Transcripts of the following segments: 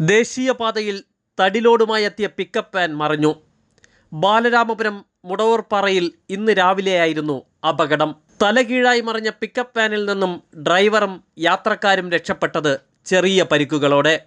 ദേശീയപാതയിൽ തടിലോടുമായി എത്തിയ pickup van മറിഞ്ഞു. ബാലരാമപുരം മുടവൂർപ്പാറയിൽ ഇന്ന് രാവിലെയായിരുന്നു അപകടം. തലകീഴായി മറിഞ്ഞ പിക്കപ്പ് വാനിൽ നിന്നും ഡ്രൈവറും യാത്രക്കാരും രക്ഷപ്പെട്ടത് ചെറിയ പരിക്കുകളോടെ.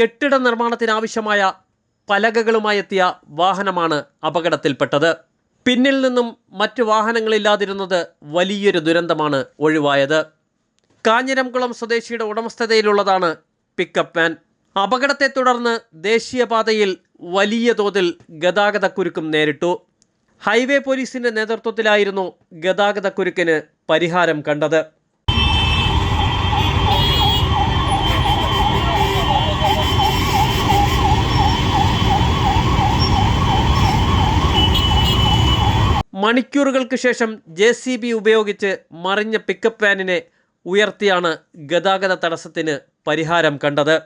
കെട്ടിട നിർമ്മാണത്തിനാവശ്യമായ പലകകളുമായി എത്തിയ വാഹനമാണ് അപകടത്തിൽപ്പെട്ടത്. പിന്നിൽ നിന്നും മറ്റ് വാഹനങ്ങളില്ലാതിരുന്നത് വലിയൊരു ദുരന്തമാണ് ഒഴിവായത്. കാഞ്ഞിരംകുളം സ്വദേശിയുടെ ഉടമസ്ഥതയിലുള്ളതാണ് പിക്കപ്പ് വാൻ അപകടത്തെ തുടർന്ന് ദേശീയപാതയിൽ വലിയ തോതിൽ ഗതാഗതക്കുരുക്കും നേരിട്ടു. ഹൈവേ പോലീസിന്റെ നേതൃത്വത്തിലായിരുന്നു ഗതാഗതക്കുരുക്കിന് പരിഹാരം കണ്ടത്. മണിക്കൂറുകൾക്ക് ശേഷം ജെ സി ബി ഉപയോഗിച്ച് മറിഞ്ഞ പിക്കപ്പ് വാനിനെ ഉയർത്തിയാണ് ഗതാഗത തടസ്സത്തിന് പരിഹാരം കണ്ടത്.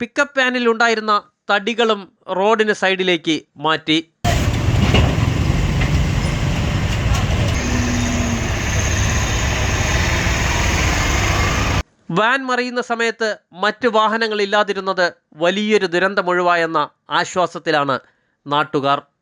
പിക്കപ്പ് വാനിൽ ഉണ്ടായിരുന്ന തടികളും റോഡിന് സൈഡിലേക്ക് മാറ്റി. വാൻ മറിയുന്ന സമയത്ത് മറ്റ് വാഹനങ്ങളില്ലാതിരുന്നത് വലിയൊരു ദുരന്തമൊഴിവായെന്ന ആശ്വാസത്തിലാണ് നാട്ടുകാർ.